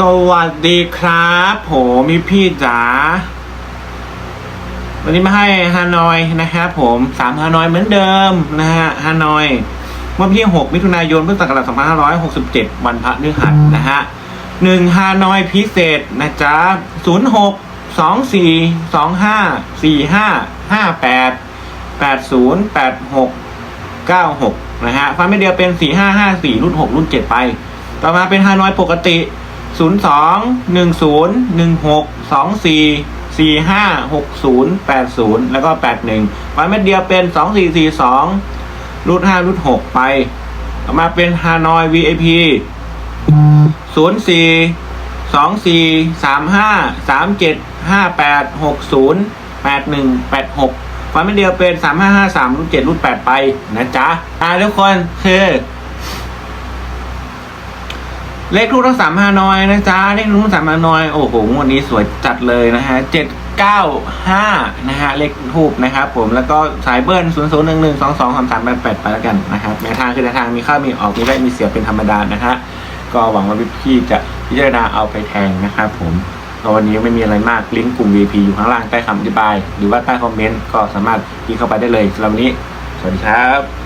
สวัสดีครับผมมีพี่จ๋าวันนี้มาให้ฮานอยนะครับผมสามฮานอยเหมือนเดิมนะฮะฮานอยเมื่อวันที่6มิถุนายนพุทธศักราช2567 วันพระฤหัสนะฮะหนึ่งฮานอยพิเศษนะจ๊ะ06 24 25 45 58 80 86 96นย์แปดหกเก้าหกนะฮะฟังไม่เดียวเป็น4554รุ่น6รุ่น7ไป ต่อมาเป็นฮานอยปกติ 02 10 16 24 45 60 80 แล้วก็ 81ฟังไม่เดียวเป็น 2442รุ่น5รุ่น6ไปต่อมาเป็นฮานอย VIP 04 24 35 37 58 60 81 86ฟันไม่เดียวเป็น 3553รุ่น7รุ่น8ไปนะจ๊ะอ่าทุกคนคือ เลขทูปทั้งสามฮานอยนะจ๊ะเลขทูปทั้งสามฮานอยโอ้โหงวันนี้สวยจัดเลยนะฮะเจ็ดเก้าห้านะฮะเลขทูปนะครับผมแล้วก็สายเบิ้ลศูนย์ศูนย์หนึ่งหนึ่งสองสองสามสามแปดแปดไปแล้วกันนะครับแนวทางคือแนวทางมีเข้ามีออกมีได้มีเสียเป็นธรรมดานะฮะก็หวังว่าพี่ๆจะพิจารณาเอาไปแทงนะครับผมก็วันนี้ไม่มีอะไรมากลิงก์กลุ่ม VP อยู่ข้างล่างใต้คำอธิบาย หรือว่าใต้คอมเมนต์ก็สามารถคลิกเข้าไปได้เลยสำหรับวันนี้ สวัสดีครับ